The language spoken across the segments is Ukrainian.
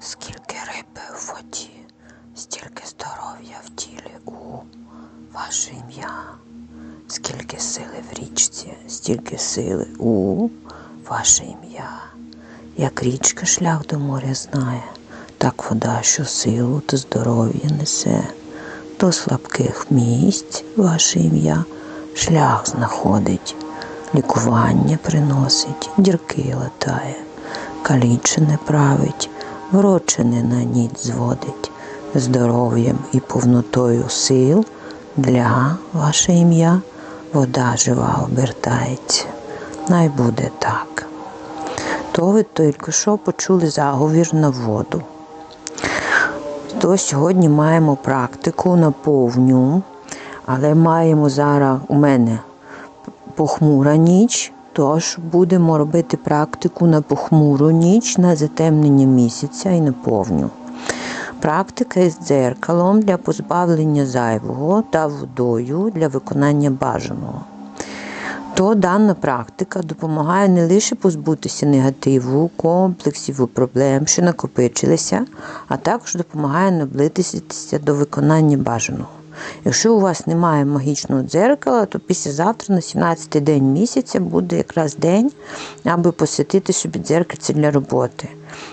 Скільки риби в воді, стільки здоров'я в тілі у ваше ім'я, скільки сили в річці, стільки сили у ваше ім'я. Як річка шлях до моря знає, так вода, що силу та здоров'я несе. До слабких місць ваше ім'я шлях знаходить, лікування приносить, дірки латає, калічене править, врочене на ніч зводить, здоров'ям і повнотою сил для ваше ім'я вода жива обертається. Най буде так. То ви тільки що почули заговір на воду. То сьогодні маємо практику на повню, але маємо зараз у мене похмура ніч, тож будемо робити практику на похмуру ніч, на затемнення місяця і на повню. Практика із дзеркалом для позбавлення зайвого та водою для виконання бажаного. То дана практика допомагає не лише позбутися негативу, комплексів і проблем, що накопичилися, а також допомагає наблизитися до виконання бажаного. Якщо у вас немає магічного дзеркала, то післязавтра на 17-й день місяця буде якраз день, аби посвятити собі дзеркальце для роботи.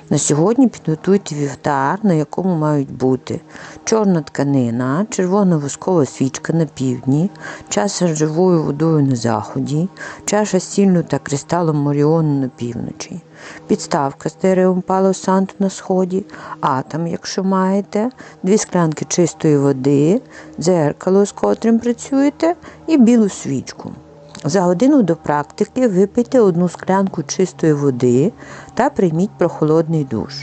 На сьогодні підготуйте вівтар, на якому мають бути чорна тканина, червона воскова свічка на півдні, чаша з живою водою на заході, чаша з сіллю та кристалом Моріону на півночі, підставка з деревом пало санту на сході, атом, якщо маєте, дві склянки чистої води, дзеркало, з котрим працюєте, і білу свічку. За годину до практики випийте одну склянку чистої води та прийміть прохолодний душ.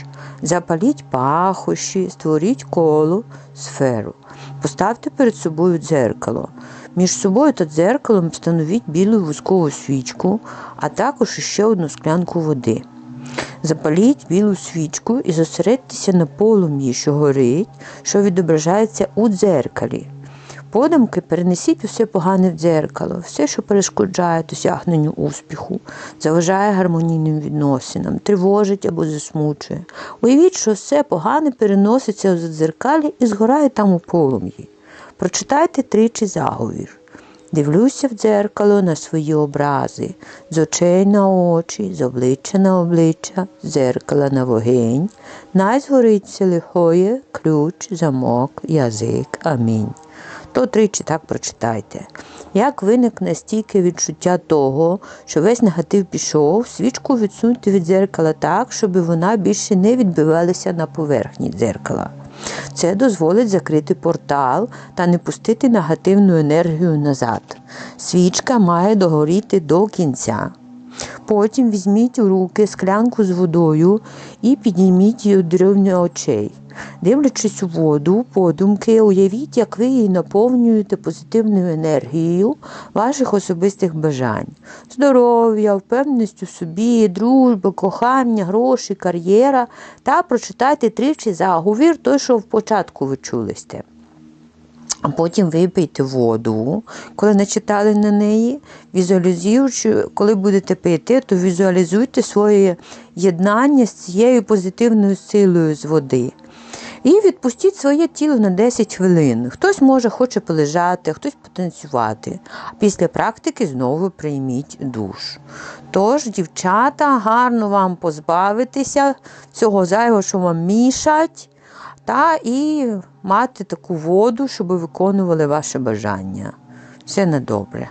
Запаліть пахощі, створіть коло, сферу. Поставте перед собою дзеркало. Між собою та дзеркалом встановіть білу вузкову свічку, а також ще одну склянку води. Запаліть білу свічку і зосередьтеся на полум'ї, що горить, що відображається у дзеркалі. Подумки перенесіть усе погане в дзеркало, все, що перешкоджає досягненню успіху, заважає гармонійним відносинам, тривожить або засмучує. Уявіть, що все погане переноситься в дзеркалі і згорає там у полум'ї. Прочитайте тричі заговір. Дивлюся в дзеркало на свої образи, з очей на очі, з обличчя на обличчя, з дзеркала на вогень. Най згориться лихоє, ключ, замок, язик. Амінь. То тричі так прочитайте. Як виникне стійке відчуття того, що весь негатив пішов, свічку відсуньте від дзеркала так, щоб вона більше не відбивалася на поверхні дзеркала. Це дозволить закрити портал та не пустити негативну енергію назад. Свічка має догоріти до кінця. Потім візьміть у руки склянку з водою і підніміть її до рівня очей. Дивлячись у воду, подумки, уявіть, як ви її наповнюєте позитивною енергією ваших особистих бажань: здоров'я, впевненість у собі, дружба, кохання, гроші, кар'єра. Та прочитайте тричі заговір, той, що в початку ви чули. А потім випийте воду, коли начитали на неї, візуалізуючи, коли будете пити, то візуалізуйте своє єднання з цією позитивною силою з води. І відпустіть своє тіло на 10 хвилин. Хтось може хоче полежати, хтось потанцювати. Після практики знову прийміть душ. Тож, дівчата, гарно вам позбавитися цього зайвого, що вам мішать, та і мати таку воду, щоб виконували ваше бажання. Все на добре.